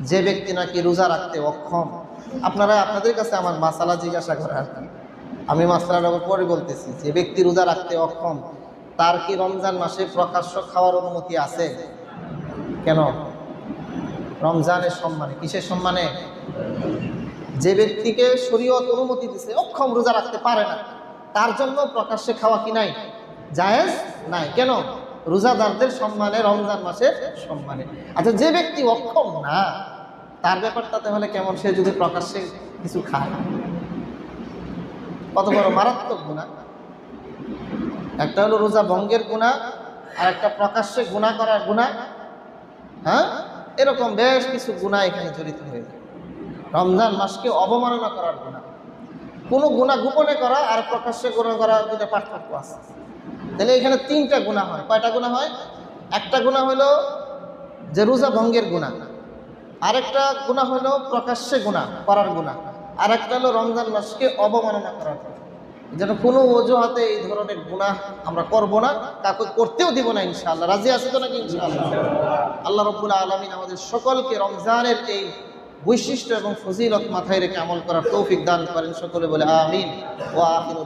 যে ব্যক্তি নাকি রোজা রাখতে অক্ষম, আপনারা আপনাদের কাছে আমার মাসালা জিজ্ঞাসা করা আর কি? আমি মাসালার ব্যাপার পরে বলতেছি, যে ব্যক্তি রোজা রাখতে অক্ষম, তার কি রমজান মাসে প্রকাশ্য খাওয়ার অনুমতি আছে? কেন? রমজানের সম্মানে, কিসের সম্মানে? যে ব্যক্তিকে শরীয়ত অনুমতি দিছে, অক্ষম রোজা রাখতে পারে না, তার জন্য প্রকাশ্যে খাওয়া কি নাই? জায়েজ? নাই। কেন? রোজাদারদের সম্মানে, রমজান মাসের সম্মানে। আচ্ছা যে ব্যক্তি অক্ষম না, তার ব্যাপারটা তাহলে কেমন? সে যদি প্রকাশ্যে কিছু খায়। কত বড় মারাত্মক গুণা। একটা হলো রোজা ভঙ্গের গুণা, আর একটা প্রকাশ্যে গুণা করার গুণা। হ্যাঁ? এরকম বেশ কিছু গুণা এখানে জড়িত হয়ে যায়। রমজান মাসকে অবমাননা করার গুণা। কোনো গুণা গোপনে করা আর প্রকাশ্যে গুণা করার দুটো পার্থক্য আছে। তাহলে এখানে তিনটা গুণা হয়। কয়টা গুণা হয়? একটা গুণা হলো যে রোজা ভঙ্গের গুণা আরেকটা গুণা হলো প্রকাশ্যে গুণা করার গুণা আর একটা হলো রমজান মাসকে অবমাননা করার যেন কোনো অজুহাতে এই ধরনের গুণা আমরা করব না, কাউকে করতেও দিব না ইনশাআল্লাহ। রাজি আছে তো নাকি ইনশাআল্লাহ? আল্লাহ রব্বুল আলমিন আমাদের সকলকে রমজানের এই বৈশিষ্ট্য এবং ফজিলত মাথায় রেখে আমল করার তৌফিক দান করেন। সকলে বলে আমিন। ও আখির